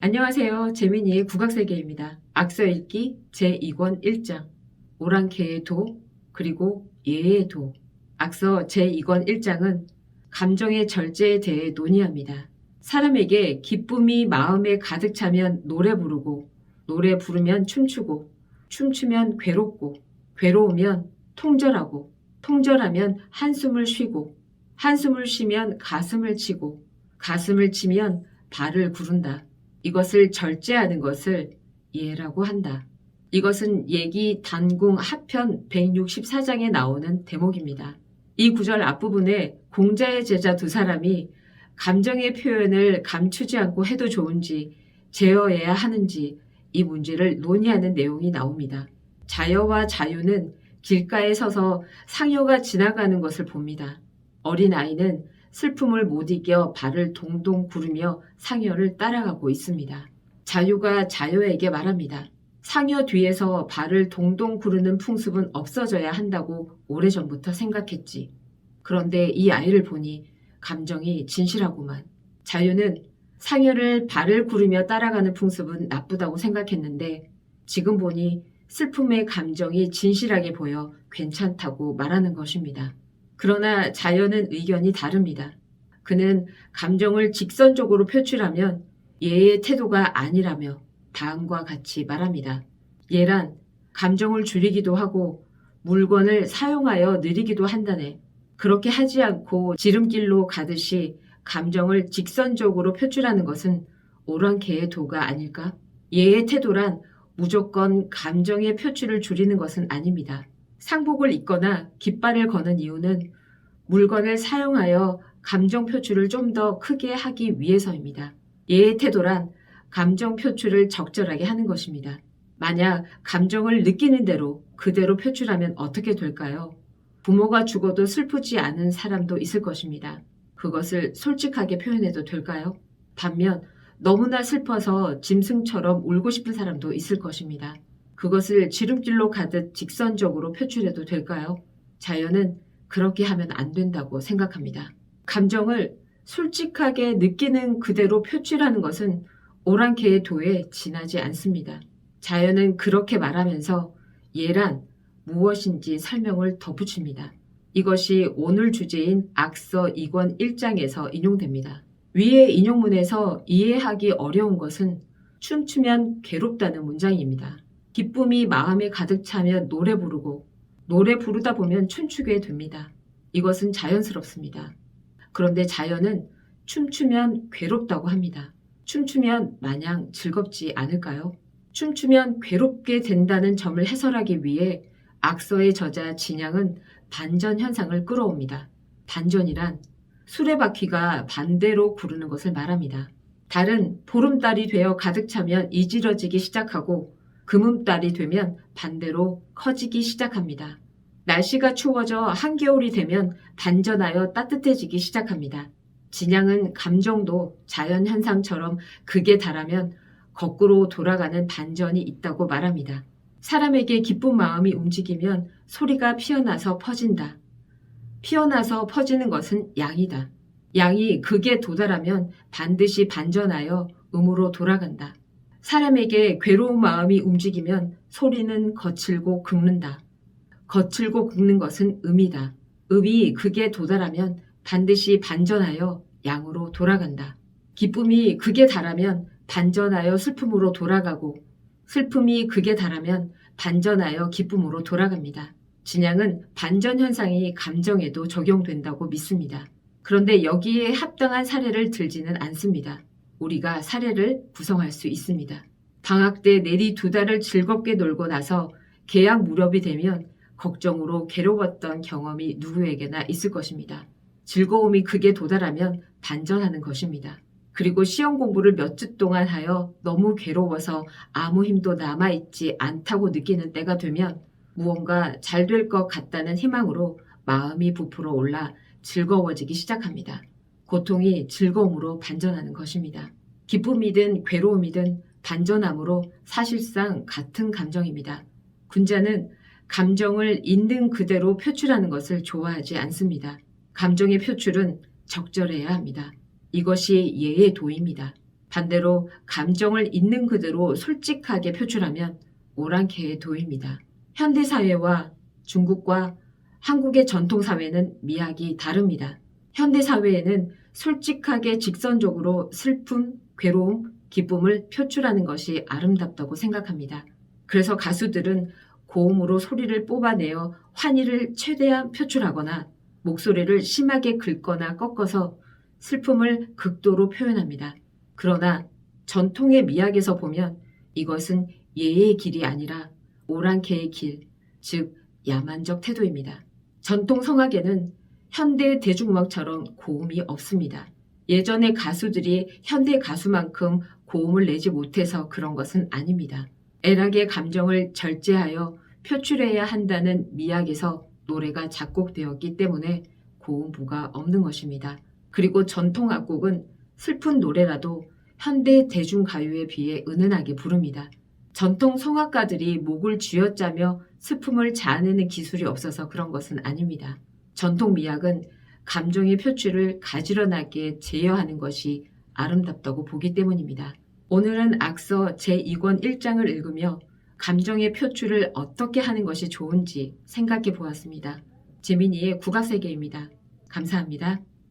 안녕하세요. 재민이의 국악세계입니다. 악서 읽기 제2권 1장 오랑캐의 도 그리고 예의 도 악서 제2권 1장은 감정의 절제에 대해 논의합니다. 사람에게 기쁨이 마음에 가득 차면 노래 부르고 노래 부르면 춤추고 춤추면 괴롭고 괴로우면 통절하고 통절하면 한숨을 쉬고 한숨을 쉬면 가슴을 치고 가슴을 치면 발을 구른다. 이것을 절제하는 것을 예라고 한다. 이것은 예기 단궁 하편 164장에 나오는 대목입니다. 이 구절 앞부분에 공자의 제자 두 사람이 감정의 표현을 감추지 않고 해도 좋은지 제어해야 하는지 이 문제를 논의하는 내용이 나옵니다. 자여와 자유는 길가에 서서 상여가 지나가는 것을 봅니다. 어린아이는 슬픔을 못 이겨 발을 동동 구르며 상여를 따라가고 있습니다. 자유가 자여에게 말합니다. 상여 뒤에서 발을 동동 구르는 풍습은 없어져야 한다고 오래전부터 생각했지. 그런데 이 아이를 보니 감정이 진실하구만. 자유는 상여를 발을 구르며 따라가는 풍습은 나쁘다고 생각했는데 지금 보니 슬픔의 감정이 진실하게 보여 괜찮다고 말하는 것입니다. 그러나 자연은 의견이 다릅니다. 그는 감정을 직선적으로 표출하면 예의 태도가 아니라며 다음과 같이 말합니다. 예란 감정을 줄이기도 하고 물건을 사용하여 느리기도 한다네. 그렇게 하지 않고 지름길로 가듯이 감정을 직선적으로 표출하는 것은 오랑캐의 도가 아닐까? 예의 태도란 무조건 감정의 표출을 줄이는 것은 아닙니다. 상복을 입거나 깃발을 거는 이유는 물건을 사용하여 감정 표출을 좀 더 크게 하기 위해서입니다. 예의 태도란 감정 표출을 적절하게 하는 것입니다. 만약 감정을 느끼는 대로 그대로 표출하면 어떻게 될까요? 부모가 죽어도 슬프지 않은 사람도 있을 것입니다. 그것을 솔직하게 표현해도 될까요? 반면 너무나 슬퍼서 짐승처럼 울고 싶은 사람도 있을 것입니다. 그것을 지름길로 가듯 직선적으로 표출해도 될까요? 자연은 그렇게 하면 안 된다고 생각합니다. 감정을 솔직하게 느끼는 그대로 표출하는 것은 오랑캐의 도에 지나지 않습니다. 자연은 그렇게 말하면서 예란 무엇인지 설명을 덧붙입니다. 이것이 오늘 주제인 악서 2권 1장에서 인용됩니다. 위의 인용문에서 이해하기 어려운 것은 춤추면 괴롭다는 문장입니다. 기쁨이 마음에 가득 차면 노래 부르고 노래 부르다 보면 춤추게 됩니다. 이것은 자연스럽습니다. 그런데 자연은 춤추면 괴롭다고 합니다. 춤추면 마냥 즐겁지 않을까요? 춤추면 괴롭게 된다는 점을 해설하기 위해 악서의 저자 진양은 반전 현상을 끌어옵니다. 반전이란 수레바퀴가 반대로 구르는 것을 말합니다. 달은 보름달이 되어 가득 차면 이지러지기 시작하고 금음달이 되면 반대로 커지기 시작합니다. 날씨가 추워져 한겨울이 되면 반전하여 따뜻해지기 시작합니다. 진양은 감정도 자연현상처럼 극에 달하면 거꾸로 돌아가는 반전이 있다고 말합니다. 사람에게 기쁜 마음이 움직이면 소리가 피어나서 퍼진다. 피어나서 퍼지는 것은 양이다. 양이 극에 도달하면 반드시 반전하여 음으로 돌아간다. 사람에게 괴로운 마음이 움직이면 소리는 거칠고 긁는다. 거칠고 긁는 것은 음이다. 음이 극에 도달하면 반드시 반전하여 양으로 돌아간다. 기쁨이 극에 달하면 반전하여 슬픔으로 돌아가고 슬픔이 극에 달하면 반전하여 기쁨으로 돌아갑니다. 진양은 반전 현상이 감정에도 적용된다고 믿습니다. 그런데 여기에 합당한 사례를 들지는 않습니다. 우리가 사례를 구성할 수 있습니다. 방학 때 내리 두 달을 즐겁게 놀고 나서 계약 무렵이 되면 걱정으로 괴로웠던 경험이 누구에게나 있을 것입니다. 즐거움이 극에 도달하면 반전하는 것입니다. 그리고 시험 공부를 몇 주 동안 하여 너무 괴로워서 아무 힘도 남아있지 않다고 느끼는 때가 되면 무언가 잘 될 것 같다는 희망으로 마음이 부풀어 올라 즐거워지기 시작합니다. 고통이 즐거움으로 반전하는 것입니다. 기쁨이든 괴로움이든 반전함으로 사실상 같은 감정입니다. 군자는 감정을 있는 그대로 표출하는 것을 좋아하지 않습니다. 감정의 표출은 적절해야 합니다. 이것이 예의 도입니다. 반대로 감정을 있는 그대로 솔직하게 표출하면 오랑캐의 도입니다. 현대 사회와 중국과 한국의 전통 사회는 미학이 다릅니다. 현대 사회에는 솔직하게 직선적으로 슬픔, 괴로움, 기쁨을 표출하는 것이 아름답다고 생각합니다. 그래서 가수들은 고음으로 소리를 뽑아내어 환희를 최대한 표출하거나 목소리를 심하게 긁거나 꺾어서 슬픔을 극도로 표현합니다. 그러나 전통의 미학에서 보면 이것은 예의 길이 아니라 오랑캐의 길, 즉 야만적 태도입니다. 전통 성악에는 현대 대중음악처럼 고음이 없습니다. 예전의 가수들이 현대 가수만큼 고음을 내지 못해서 그런 것은 아닙니다. 애락의 감정을 절제하여 표출해야 한다는 미학에서 노래가 작곡되었기 때문에 고음부가 없는 것입니다. 그리고 전통 악곡은 슬픈 노래라도 현대 대중가요에 비해 은은하게 부릅니다. 전통 성악가들이 목을 쥐어짜며 슬픔을 자아내는 기술이 없어서 그런 것은 아닙니다. 전통 미학은 감정의 표출을 가지런하게 제어하는 것이 아름답다고 보기 때문입니다. 오늘은 악서 제2권 1장을 읽으며 감정의 표출을 어떻게 하는 것이 좋은지 생각해 보았습니다. 재민이의 국악세계입니다. 감사합니다.